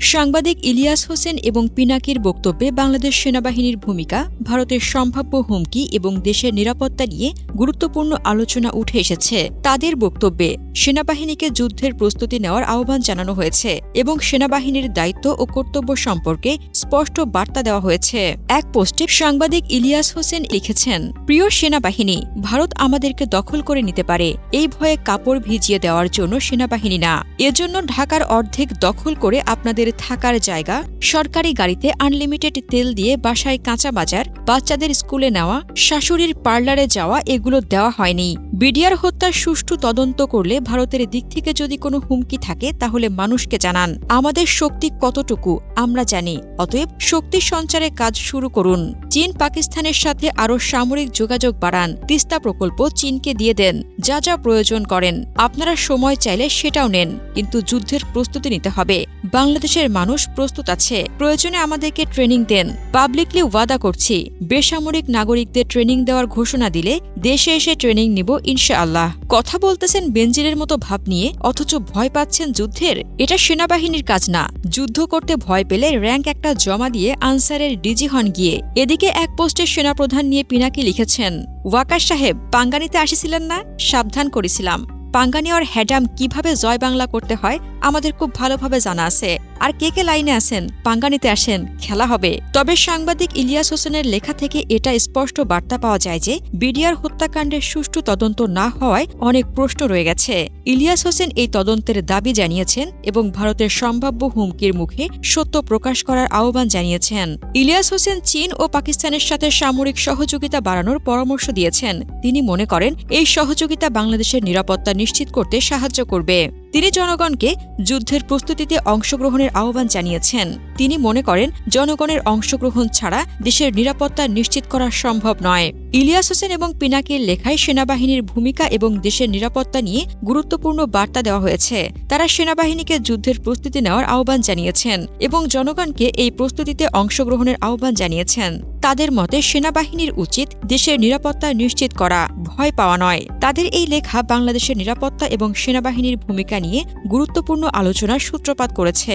সাংবাদিক ইলিয়াস হোসেন এবং পিনাকির বক্তব্যে বাংলাদেশ সেনাবাহিনীর ভূমিকা, ভারতের সম্ভাব্য হুমকি এবং দেশের নিরাপত্তা নিয়ে গুরুত্বপূর্ণ আলোচনা উঠে এসেছে। তাদের বক্তব্যে সেনাবাহিনীকে যুদ্ধের প্রস্তুতি নেওয়ার আহ্বান জানানো হয়েছে এবং সেনাবাহিনীর দায়িত্ব ও কর্তব্য সম্পর্কে স্পষ্ট বার্তা দেওয়া হয়েছে। এক পোস্টে সাংবাদিক ইলিয়াস হোসেন লিখেছেন, প্রিয় সেনাবাহিনী, ভারত আমাদেরকে দখল করে নিতে পারে। এই ভয়ে কাপড় ভিজিয়ে দেওয়ার জন্য সেনাবাহিনী না। এজন্য ঢাকার অর্ধেক দখল করে আপনাদের থাকার জায়গা সরকারি গাড়িতে আনলিমিটেড তেল দিয়ে বাসায় কাঁচা বাজার বাচ্চাদের স্কুলে নেওয়া, শাশুড়ির পার্লারে যাওয়া এগুলো দেওয়া হয়নি। বিডিআর হত্যার সুষ্ঠু তদন্ত করলে ভারতের দিক থেকে যদি কোনো হুমকি থাকে, তাহলে মানুষকে জানান, আমাদের শক্তি কতটুকু, আমরা জানি। অতএব শক্তি সঞ্চারে কাজ শুরু করুন। চীন পাকিস্তানের সাথে আরও সামরিক যোগাযোগ বাড়ান। তিস্তা প্রকল্প চীনকে দিয়ে দেন। যা যা প্রয়োজন করেন। আপনারা সময় চাইলে সেটাও নেন। কিন্তু যুদ্ধের প্রস্তুতি নিতে হবে। বাংলাদেশের মানুষ প্রস্তুত আছে। প্রয়োজনে আমাদেরকে ট্রেনিং দেন। পাবলিকলি ওয়াদা করছি। বেসামরিক নাগরিকদের ট্রেনিং দেওয়ার ঘোষণা দিলে দেশে এসে ট্রেনিং নিব ইনশাআল্লাহ। কথা বলতেছেন বেঞ্জিরের মতো ভাব নিয়ে, অথচ ভয় পাচ্ছেন যুদ্ধের। এটা সেনাবাহিনীর কাজ না। যুদ্ধ করতে ভয় পেলে র্যাঙ্ক একটা জমা দিয়ে আনসারের ডিজি হন গিয়ে। এদিকে এক পোস্টের সেনাপ্রধান নিয়ে পিনাকি লিখেছেন, ওয়াকার সাহেব, পাঙ্গানিতে আসিছিলেন না? সাবধান করেছিলাম। পাঙ্গানিয়ার হ্যাডাম কীভাবে জয় বাংলা করতে হয় আমাদের খুব ভালোভাবে জানা আছে। আর কে কে লাইনে আছেন, পাঙ্গানিতে আসেন, খেলা হবে। তবে সাংবাদিক ইলিয়াস হোসেনের লেখা থেকে এটা স্পষ্ট বার্তা পাওয়া যায় যে, বিডিআর হত্যাকাণ্ডের সুষ্ঠু তদন্ত না হওয়ায় অনেক প্রশ্ন রয়ে গেছে। ইলিয়াস হোসেন এই তদন্তের দাবি জানিয়েছেন এবং ভারতের সম্ভাব্য হুমকির মুখে সত্য প্রকাশ করার আহ্বান জানিয়েছেন। ইলিয়াস হোসেন চীন ও পাকিস্তানের সাথে সামরিক সহযোগিতা বাড়ানোর পরামর্শ দিয়েছেন। তিনি মনে করেন, এই সহযোগিতা বাংলাদেশের নিরাপত্তা নিশ্চিত করতে সাহায্য করবে। তিনি জনগণকে যুদ্ধের প্রস্তুতিতে অংশগ্রহণের আহ্বান জানিয়েছেন। তিনি মনে করেন, জনগণের অংশগ্রহণ ছাড়া দেশের নিরাপত্তা নিশ্চিত করা সম্ভব নয়। ইলিয়াস হোসেন এবং পিনাকির লেখায় সেনাবাহিনীর ভূমিকা এবং দেশের নিরাপত্তা নিয়ে গুরুত্বপূর্ণ বার্তা দেওয়া হয়েছে। তারা সেনাবাহিনীকে যুদ্ধের প্রস্তুতি নেওয়ার আহ্বান জানিয়েছেন এবং জনগণকে এই প্রস্তুতিতে অংশগ্রহণের আহ্বান জানিয়েছেন। তাদের মতে, সেনাবাহিনীর উচিত দেশের নিরাপত্তা নিশ্চিত করা, ভয় পাওয়া নয়। তাদের এই লেখা বাংলাদেশের নিরাপত্তা এবং সেনাবাহিনীর ভূমিকা নিয়ে গুরুত্বপূর্ণ আলোচনার সূত্রপাত করেছে।